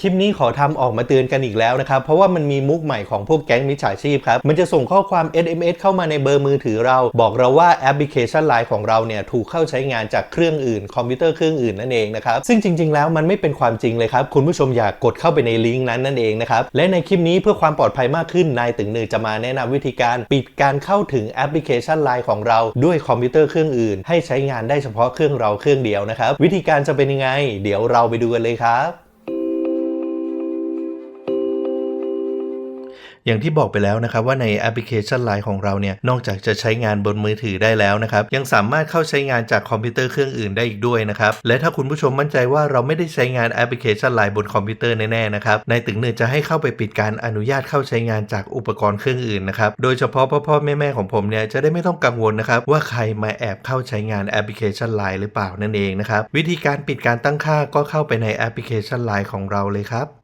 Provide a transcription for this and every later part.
คลิปนี้ขอทำออกมาเตือนกันอีกแล้วนะครับ เพราะว่ามันมีมุกใหม่ของพวกแก๊งมิจฉาชีพครับ มันจะส่งข้อความ SMS เข้ามาในเบอร์มือถือเรา บอกเราว่าแอปพลิเคชันไลน์ของเราเนี่ยถูกเข้าใช้งานจากเครื่องอื่น คอมพิวเตอร์เครื่องอื่นนั่นเองนะครับ ซึ่งจริง ๆ แล้วมันไม่เป็นความจริงเลยครับ คุณผู้ชมอย่ากกดเข้าไปในลิงก์นั้นนั่นเองนะครับ และในคลิปนี้เพื่อความปลอดภัยมากขึ้นนายตึงหนือจะมาแนะนำวิธีการปิดการเข้าถึงแอปพลิเคชันไลน์ของเราด้วยคอมพิวเตอร์เครื่องอื่น ให้ใช้งานได้เฉพาะเครื่องเราเครื่องเดียวนะครับวิธีการจะเป็นยังไง เดี๋ยวเราไปดูกันเลยครับ อย่างที่บอกไปแล้วนะครับว่าในแอปพลิเคชัน Line ของเราเนี่ยนอกจากจะใช้งานบนมือถือได้แล้วนะครับยังสามารถเข้าใช้งานจากคอมพิวเตอร์เครื่องอื่นได้อีกด้วยนะครับและถ้าคุณผู้ชมมั่นใจว่าเราไม่ได้ใช้งานแอปพลิเคชัน Line บนคอมพิวเตอร์แน่ๆนะครับในตึงหนึ่งจะให้เข้าไปปิดการอนุญาตเข้าใช้งานจากอุปกรณ์เครื่องอื่นนะครับโดยเฉพาะพ่อพ่อแม่แม่ของผมเนี่ยจะได้ไม่ต้องกังวลนะครับว่าใครมาแอบเข้าใช้งานแอปพลิเคชัน Line หรือเปล่านั่นเองนะครับวิธีการปิดการตั้งค่าก็เข้าไปในแอปพลิเคชัน Line ของเราเลยครับ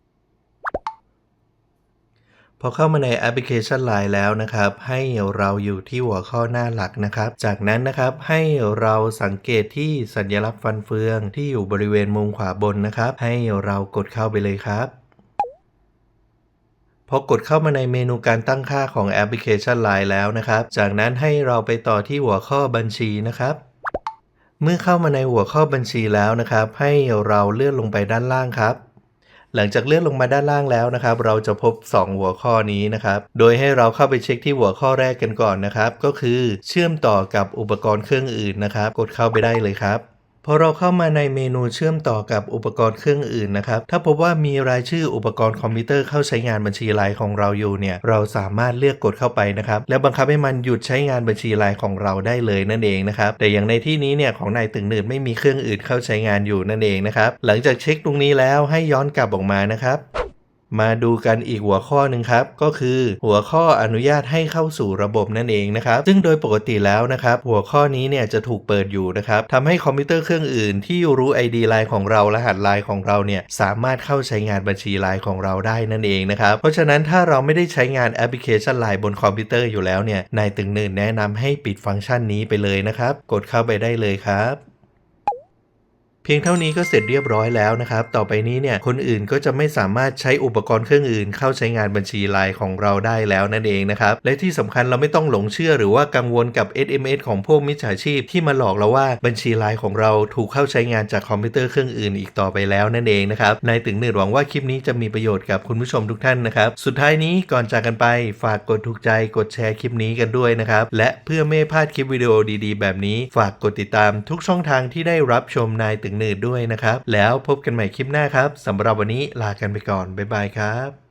พอเข้ามาในแอปพลิเคชัน Line แล้วนะครับ ให้เราอยู่ที่หัวข้อหน้าหลักนะครับ จากนั้นนะครับให้เราสังเกตที่สัญลักษณ์ฟันเฟืองที่อยู่บริเวณมุมขวาบนนะครับ ให้เรากดเข้าไปเลยครับพอกดเข้ามาในเมนูการตั้งค่าของแอปพลิเคชัน Line แล้วนะครับ จากนั้นให้เราไปต่อที่หัวข้อบัญชีนะครับ เมื่อเข้ามาในหัวข้อบัญชีแล้วนะครับ ให้เราเลื่อนลงไปด้านล่างครับ หลังจากเลื่อนลงมาด้านล่างแล้วนะครับ เราจะพบ 2 หัวข้อนี้นะครับ โดยให้เราเข้าไปเช็คที่หัวข้อแรกกันก่อนนะครับ ก็คือเชื่อมต่อกับอุปกรณ์เครื่องอื่นนะครับ กดเข้าไปได้เลยครับ พอเราเข้ามาในเมนูเชื่อมต่อกับอุปกรณ์เครื่องอื่นนะครับ ถ้าพบว่ามีรายชื่ออุปกรณ์คอมพิวเตอร์เข้าใช้งานบัญชีไลน์ของเราอยู่เนี่ย เราสามารถเลือกกดเข้าไปนะครับ แล้วบังคับให้มันหยุดใช้งานบัญชีไลน์ของเราได้เลยนั่นเองนะครับ แต่อย่างในที่นี้เนี่ยของนายตึงหนืดไม่มีเครื่องอื่นเข้าใช้งานอยู่นั่นเองนะครับ หลังจากเช็คตรงนี้แล้วให้ย้อนกลับออกมานะครับ มาดูกันอีกหัวข้อหนึ่งครับ ก็คือหัวข้ออนุญาตให้เข้าสู่ระบบนั่นเองนะครับ ซึ่งโดยปกติแล้วนะครับ หัวข้อนี้เนี่ยจะถูกเปิดอยู่นะครับทำให้คอมพิวเตอร์เครื่องอื่นที่รู้ ID ไลน์ของเรารหัสไลน์ของเราเนี่ยสามารถเข้าใช้งานบัญชีไลน์ของเราได้นั่นเองนะครับ เพราะฉะนั้นถ้าเราไม่ได้ใช้งานแอปพลิเคชันไลน์บนคอมพิวเตอร์อยู่แล้วเนี่ยนายตึงหนึ่งแนะนำให้ปิดฟังก์ชันนี้ไปเลยนะครับ กดเข้าไปได้เลยครับ เพียงเท่านี้ก็เสร็จเรียบร้อยแล้วนะครับ ต่อไปนี้เนี่ยคนอื่นก็จะไม่สามารถใช้อุปกรณ์เครื่องอื่น เข้าใช้งานบัญชีไลน์ของเราได้แล้วนั่นเองนะครับ และที่สำคัญเราไม่ต้องหลงเชื่อหรือว่ากังวลกับ SMS ของพวกมิจฉาชีพที่มาหลอกเราว่าบัญชีไลน์ของเราถูกเข้าใช้งานจากคอมพิวเตอร์เครื่องอื่นอีกต่อไปแล้วนั่นเองนะครับนายตึงหนืดหวังว่าคลิปนี้จะมีประโยชน์กับคุณผู้ชมทุกท่านนะครับ สุดท้ายนี้ก่อนจากกันไปฝากกดถูกใจกดแชร์คลิปนี้กันด้วยนะครับและเพื่อไม่พลาดคลิปวิดีโอดี ๆ แบบนี้ ฝากกดติดตามทุกช่องทางที่ได้รับชมนายตึงหนืดด้วยนะครับ แล้วพบกันใหม่คลิปหน้าครับสำหรับวันนี้ลากันไปก่อน บ๊ายบายครับ